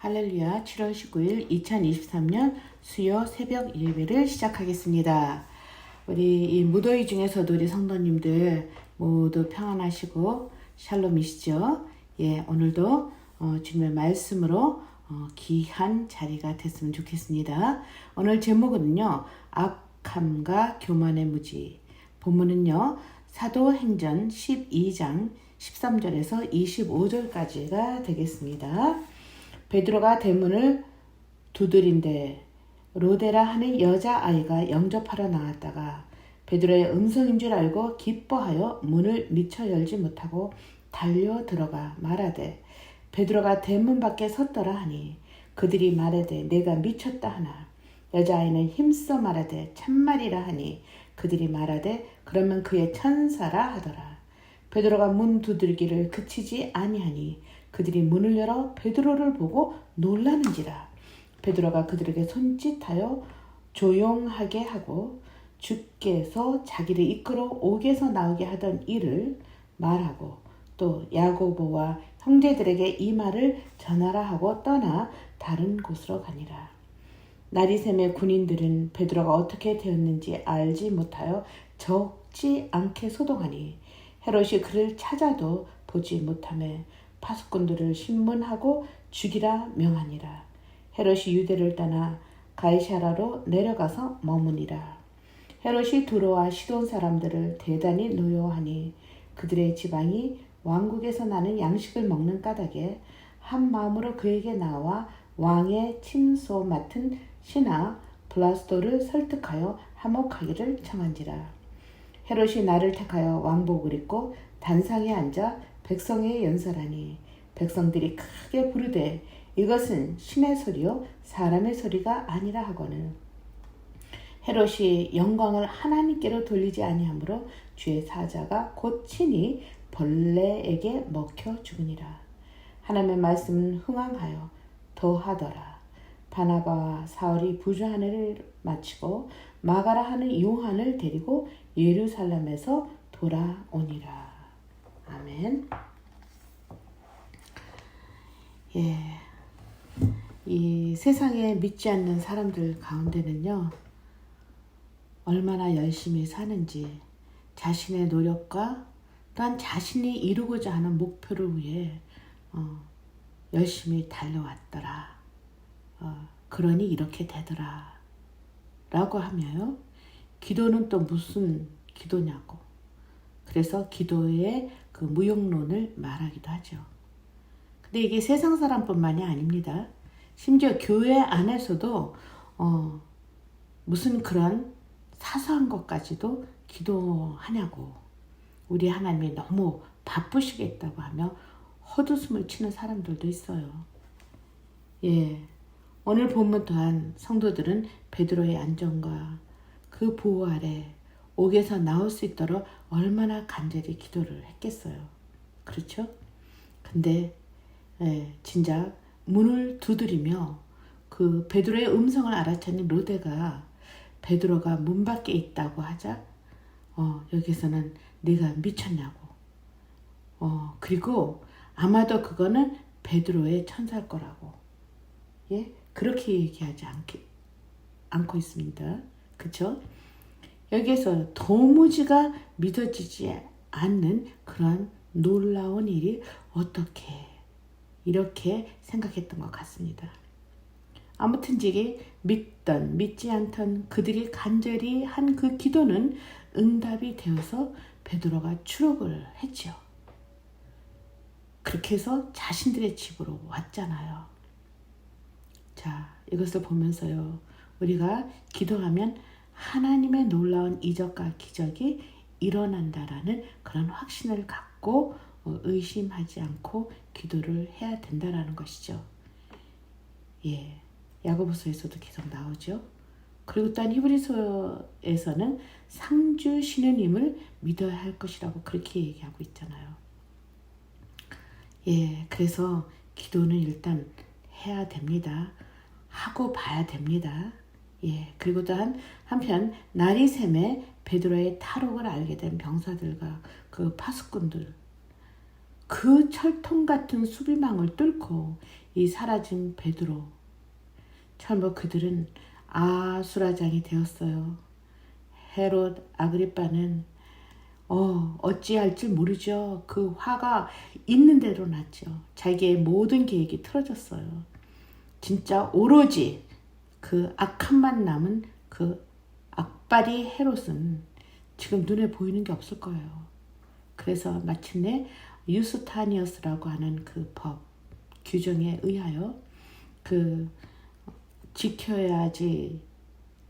할렐루야 7월 19일 2023년 수요 새벽 예배를 시작하겠습니다. 우리 이 무더위 중에서도 우리 성도님들 모두 평안하시고 샬롬이시죠? 예, 오늘도 어, 주님의 말씀으로 어, 귀한 자리가 됐으면 좋겠습니다. 오늘 제목은요, 악함과 교만의 무지. 본문은요, 사도행전 12장 13절에서 25절까지가 되겠습니다. 베드로가 대문을 두드린데 로데라 하는 여자아이가 영접하러 나왔다가 베드로의 음성인 줄 알고 기뻐하여 문을 미처 열지 못하고 달려 들어가 말하되 베드로가 대문 밖에 섰더라 하니 그들이 말하되 내가 미쳤다 하나 여자아이는 힘써 말하되 참말이라 하니 그들이 말하되 그러면 그의 천사라 하더라. 베드로가 문 두들기를 그치지 아니하니 그들이 문을 열어 베드로를 보고 놀라는지라 베드로가 그들에게 손짓하여 조용하게 하고 주께서 자기를 이끌어 옥에서 나오게 하던 일을 말하고 또 야고보와 형제들에게 이 말을 전하라 하고 떠나 다른 곳으로 가니라. 나리샘의 군인들은 베드로가 어떻게 되었는지 알지 못하여 적지 않게 소동하니 헤롯이 그를 찾아도 보지 못하며 파수꾼들을 신문하고 죽이라 명하니라. 헤롯이 유대를 떠나 가이샤라로 내려가서 머무니라. 헤롯이 두로와 시돈 사람들을 대단히 노여하니 그들의 지방이 왕국에서 나는 양식을 먹는 까닭에 한 마음으로 그에게 나와 왕의 침소 맡은 신하 블라스도를 설득하여 함옥하기를 청한지라. 헤롯이 나를 택하여 왕복을 입고 단상에 앉아 백성에 연설하니 백성들이 크게 부르되 이것은 신의 소리요 사람의 소리가 아니라 하거늘. 헤롯이 영광을 하나님께로 돌리지 아니하므로 주의 사자가 곧 친히 벌레에게 먹혀 죽으니라. 하나님의 말씀은 흥황하여 더하더라. 바나바와 사울이 해를 마치고 마가라 하는 요한을 데리고 예루살렘에서 돌아오니라. 아멘. 예. 이 세상에 믿지 않는 사람들 가운데는요, 얼마나 열심히 사는지, 자신의 노력과 또한 자신이 이루고자 하는 목표를 위해, 어, 열심히 달려왔더라. 어, 그러니 이렇게 되더라. 라고 하며요. 기도는 또 무슨 기도냐고. 그래서 기도의 그 무용론을 말하기도 하죠. 근데 이게 세상 사람뿐만이 아닙니다. 심지어 교회 안에서도 어, 무슨 그런 사소한 것까지도 기도하냐고 우리 하나님이 너무 바쁘시겠다고 하며 헛웃음을 치는 사람들도 있어요. 예, 오늘 본문 또한 성도들은 베드로의 안전과 그 보호 아래 옥에서 나올 수 있도록 얼마나 간절히 기도를 했겠어요. 그렇죠? 근데 예, 진작 문을 두드리며 그 베드로의 음성을 알아차는 로데가 베드로가 문 밖에 있다고 하자 어, 여기서는 네가 미쳤냐고. 어, 그리고 아마도 그거는 베드로의 천사일 거라고. 예? 그렇게 얘기하지 않게, 않고 있습니다. 그쵸? 여기에서 도무지가 믿어지지 않는 그런 놀라운 일이 어떻게 이렇게 생각했던 것 같습니다. 아무튼지기 믿던 믿지 않던 그들이 간절히 한 그 기도는 응답이 되어서 베드로가 추록을 했죠. 그렇게 해서 자신들의 집으로 왔잖아요. 자, 이것을 보면서요. 우리가 기도하면 하나님의 놀라운 이적과 기적이 일어난다라는 그런 확신을 갖고 어, 의심하지 않고 기도를 해야 된다라는 것이죠. 예. 야고보서에서도 계속 나오죠. 그리고 또한 히브리서에서는 상주 신우님을 믿어야 할 것이라고 그렇게 얘기하고 있잖아요. 예, 그래서 기도는 일단 해야 됩니다. 하고 봐야 됩니다. 예, 그리고 또한 한편 나리샘의 베드로의 탈옥을 알게 된 병사들과 그 파수꾼들 그 철통 같은 수비망을 뚫고 이 사라진 베드로 참뭐 그들은 아수라장이 되었어요. 헤롯 아그리빠는 어, 어찌할지 모르죠. 그 화가 있는 대로 났죠. 자기의 모든 계획이 틀어졌어요. 진짜 오로지 그 악함만 남은 그 악바리 헤롯은 지금 눈에 보이는 게 없을 거예요. 그래서 마침내 유스타니어스라고 하는 그 법 규정에 의하여 그 지켜야지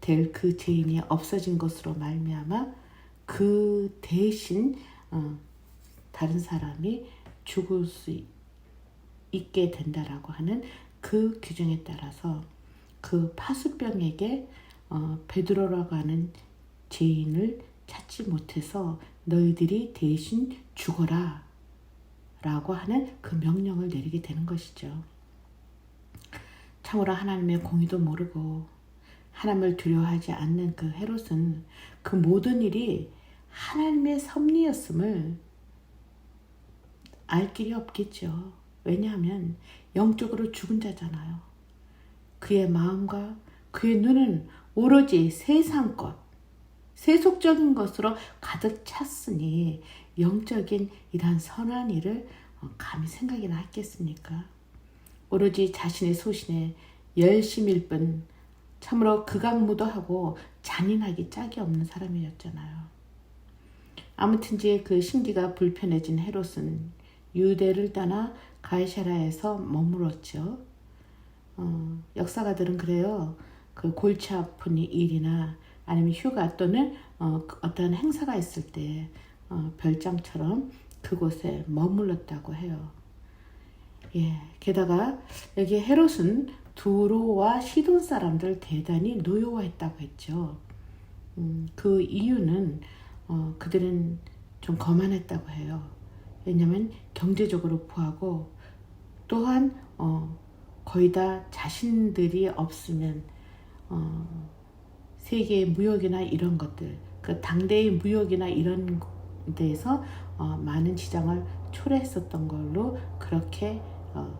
될 그 죄인이 없어진 것으로 말미암아 그 대신 어, 다른 사람이 죽을 수 있게 된다라고 하는 그 규정에 따라서 그 파수병에게 어, 베드로라고 하는 죄인을 찾지 못해서 너희들이 대신 죽어라 라고 하는 그 명령을 내리게 되는 것이죠. 참으로 하나님의 공의도 모르고 하나님을 두려워하지 않는 그 헤롯은 그 모든 일이 하나님의 섭리였음을 알 길이 없겠죠. 왜냐하면 영적으로 죽은 자잖아요. 그의 마음과 그의 눈은 오로지 세상 것, 세속적인 것으로 가득 찼으니 영적인 이러한 선한 일을 어, 감히 생각이나 했겠습니까? 오로지 자신의 소신에 열심일 뿐 참으로 극악무도하고 잔인하기 짝이 없는 사람이었잖아요. 아무튼지 그 심기가 불편해진 헤롯은 유대를 떠나 가이사라에서 머물었죠. 어, 역사가들은 그래요. 그 골치 아픈 일이나 아니면 휴가 또는 어, 어떤 행사가 있을 때 어, 별장처럼 그곳에 머물렀다고 해요. 예, 게다가 여기 헤롯은 두로와 시돈 사람들 대단히 노여워했다고 했죠. 음, 그 이유는 어, 그들은 좀 거만했다고 해요. 왜냐하면 경제적으로 부하고 또한 어, 거의 다 자신들이 없으면 어, 세계의 무역이나 이런 것들, 그 당대의 무역이나 이런 데에서 어, 많은 지장을 초래했었던 걸로 그렇게 어,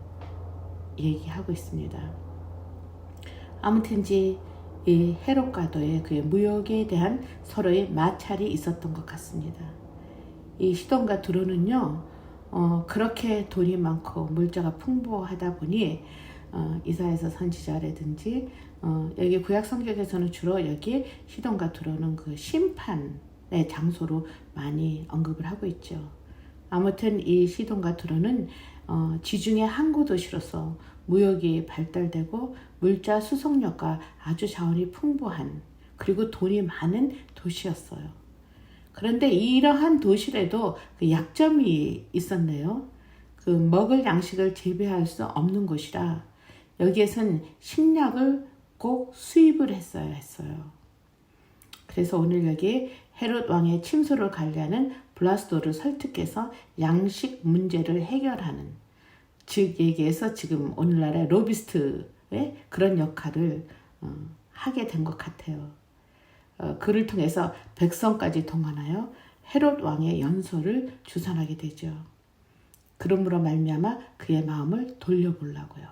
얘기하고 있습니다. 아무튼지 이 헤롯과도의 그 무역에 대한 서로의 마찰이 있었던 것 같습니다. 이 시돈과 두로는요, 어, 그렇게 돈이 많고 물자가 풍부하다 보니 어, 이사에서 선지자라든지 어, 여기 구약 성경에서는 주로 여기 시돈과 두로는 그 심판의 장소로 많이 언급을 하고 있죠. 아무튼 이 시돈과 두로는 어, 지중해 항구 도시로서 무역이 발달되고 물자 수송력과 아주 자원이 풍부한 그리고 돈이 많은 도시였어요. 그런데 이러한 도시에도 그 약점이 있었네요. 그 먹을 양식을 재배할 수 없는 곳이라 여기에선 식량을 꼭 수입을 했어야 했어요. 그래서 오늘 여기 헤롯 왕의 침소를 관리하는 블라스도를 설득해서 양식 문제를 해결하는 즉 얘기해서 지금 오늘날의 로비스트의 그런 역할을 어, 하게 된 것 같아요. 어, 그를 통해서 백성까지 동원하여 헤롯 왕의 연소를 주선하게 되죠. 그러므로 말미암아 그의 마음을 돌려보려고요.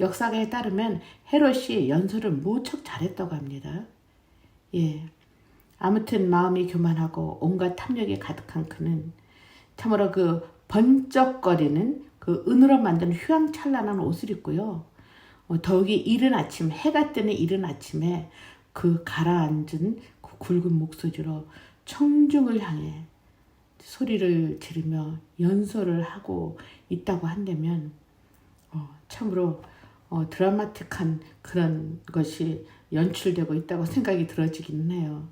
역사가에 따르면 헤롯이 연소를 무척 잘했다고 합니다. 예. 아무튼 마음이 교만하고 온갖 탐욕이 가득한 그는 참으로 그 번쩍거리는 그 은으로 만든 휘황찬란한 옷을 입고요. 어, 더욱이 이른 아침 해가 뜨는 이른 아침에 그 가라앉은 그 굵은 목소리로 청중을 향해 소리를 지르며 연설을 하고 있다고 한다면 어, 참으로 어, 드라마틱한 그런 것이 연출되고 있다고 생각이 들어지기는 해요.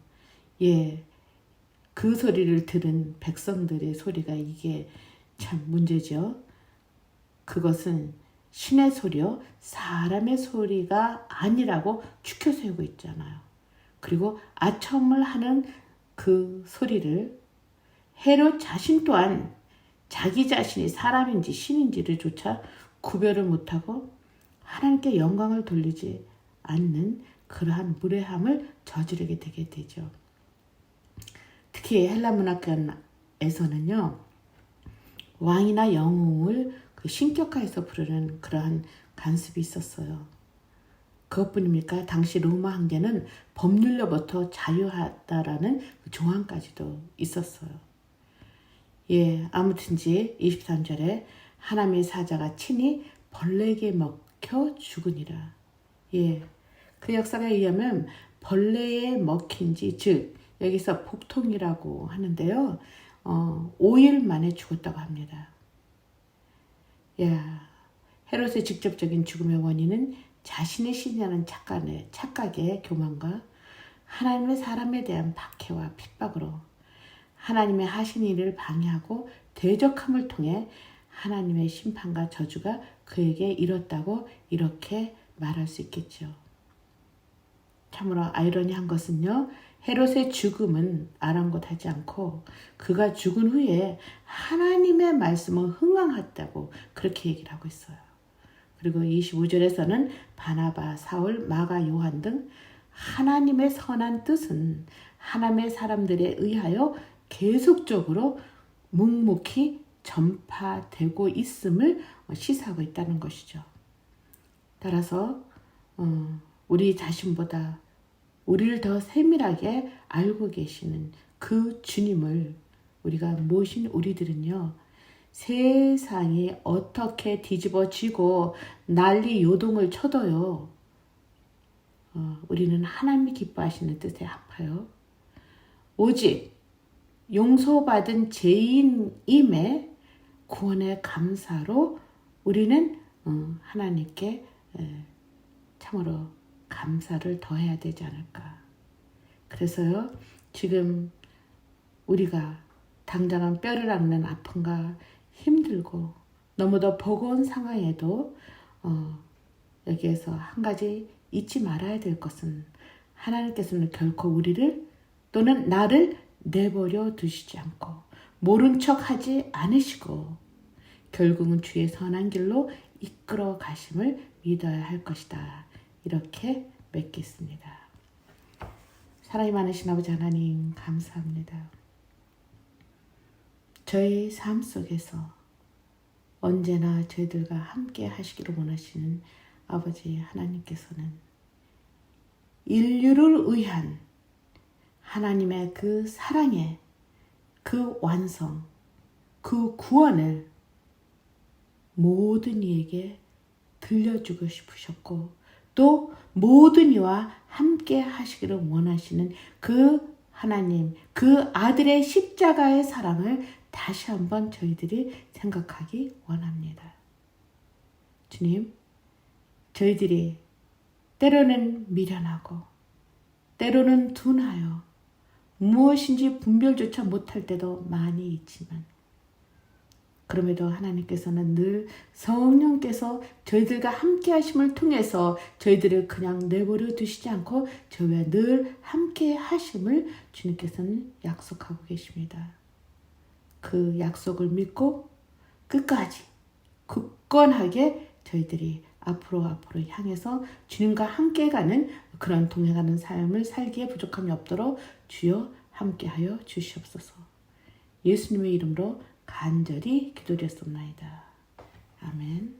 예, 그 소리를 들은 백성들의 소리가 이게 참 문제죠. 그것은 신의 소리요, 사람의 소리가 아니라고 추켜 세우고 있잖아요. 그리고 아첨을 하는 그 소리를 헤롯 자신 또한 자기 자신이 사람인지 신인지를 조차 구별을 못하고 하나님께 영광을 돌리지 않는 그러한 무례함을 저지르게 되게 되죠. 특히 헬라 문학권에서는요 왕이나 영웅을 그 신격화해서 부르는 그러한 간습이 있었어요. 그것뿐입니까? 당시 로마 황제는 법률로부터 자유하다라는 그 조항까지도 있었어요. 예, 아무튼지 23절에 하나님의 사자가 친히 벌레에게 먹혀 죽으니라. 예, 그 역사에 의하면 벌레에 먹힌 지, 즉, 여기서 복통이라고 하는데요. 어, 5일 만에 죽었다고 합니다. 야, 헤롯의 직접적인 죽음의 원인은 자신의 신이라는 착각의, 착각의 교만과 하나님의 사람에 대한 박해와 핍박으로 하나님의 하신 일을 방해하고 대적함을 통해 하나님의 심판과 저주가 그에게 이뤘다고 이렇게 말할 수 있겠죠. 참으로 아이러니한 것은요. 헤롯의 죽음은 아랑곳하지 않고 그가 죽은 후에 하나님의 말씀을 흥황했다고 그렇게 얘기를 하고 있어요. 그리고 25절에서는 바나바, 사울, 마가, 요한 등 하나님의 선한 뜻은 하나님의 사람들에 의하여 계속적으로 묵묵히 전파되고 있음을 시사하고 있다는 것이죠. 따라서 어, 우리 자신보다 우리를 더 세밀하게 알고 계시는 그 주님을 우리가 모신 우리들은요, 세상이 어떻게 뒤집어지고 난리 요동을 쳐도요, 어, 우리는 하나님이 기뻐하시는 뜻에 합하여 오직 용서받은 죄인임의 구원의 감사로 우리는 어, 하나님께 에, 참으로 감사를 더해야 되지 않을까. 그래서요, 지금 우리가 당장은 뼈를 앓는 아픔과 힘들고 너무도 버거운 상황에도 어, 여기에서 한 가지 잊지 말아야 될 것은 하나님께서는 결코 우리를 또는 나를 내버려 두시지 않고 모른 척 하지 않으시고 결국은 주의 선한 길로 이끌어 가심을 믿어야 할 것이다. 이렇게 맺겠습니다. 사랑이 많으신 아버지 하나님 감사합니다. 저희 삶 속에서 언제나 저희들과 함께 하시기를 원하시는 아버지 하나님께서는 인류를 위한 하나님의 그 사랑의 그 완성, 그 구원을 모든 이에게 들려주고 싶으셨고 또 모든 이와 함께 하시기를 원하시는 그 하나님, 그 아들의 십자가의 사랑을 다시 한번 저희들이 생각하기 원합니다. 주님, 저희들이 때로는 미련하고, 때로는 둔하여, 무엇인지 분별조차 못할 때도 많이 있지만, 그럼에도 하나님께서는 늘 성령께서 저희들과 함께 하심을 통해서 저희들을 그냥 내버려 두시지 않고 저희와 늘 함께 하심을 주님께서는 약속하고 계십니다. 그 약속을 믿고 끝까지 굳건하게 저희들이 앞으로 앞으로 향해서 주님과 함께 가는 그런 동행하는 삶을 살기에 부족함이 없도록 주여 함께하여 주시옵소서. 예수님의 이름으로 간절히 기도드렸습니다. 아멘.